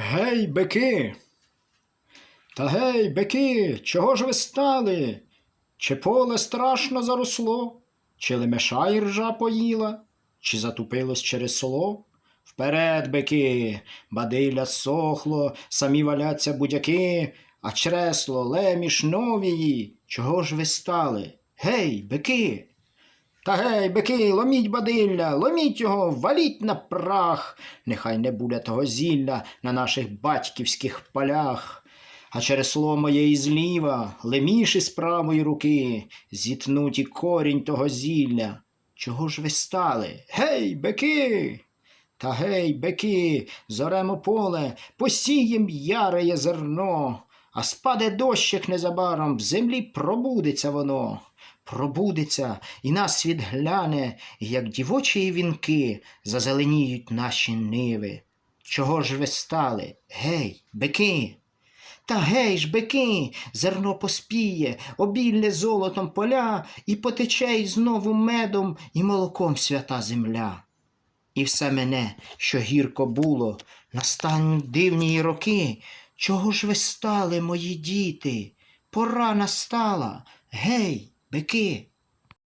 Гей, бики! Та гей, бики, чого ж ви стали? Чи поле страшно заросло, чи лемеша й ржа поїла, чи затупилось через село? Вперед, бики, бадилля сохло, самі валяться будяки, а чресло, леміш новії. Чого ж ви стали? Гей, бики! Та гей, бики, ломіть бадилля, ломіть його, валіть на прах, нехай не буде того зілля на наших батьківських полях. А чересло моє і зліва, леміші з правої руки, зітнуть і корінь того зілля. Чого ж ви стали? Гей, бики! Та гей, бики, зоремо поле, посієм яреє зерно, а спаде дощик незабаром, в землі пробудеться воно. Пробудеться, і на світ гляне, і як дівочі вінки зазеленіють наші ниви. Чого ж ви стали? Гей, бики? Та гей ж, бики, зерно поспіє, обілля золотом поля, і потече й знову медом і молоком свята земля. І все мене, що гірко було, настануть дивні роки. Чого ж ви стали, мої діти? Пора настала. Гей, бики.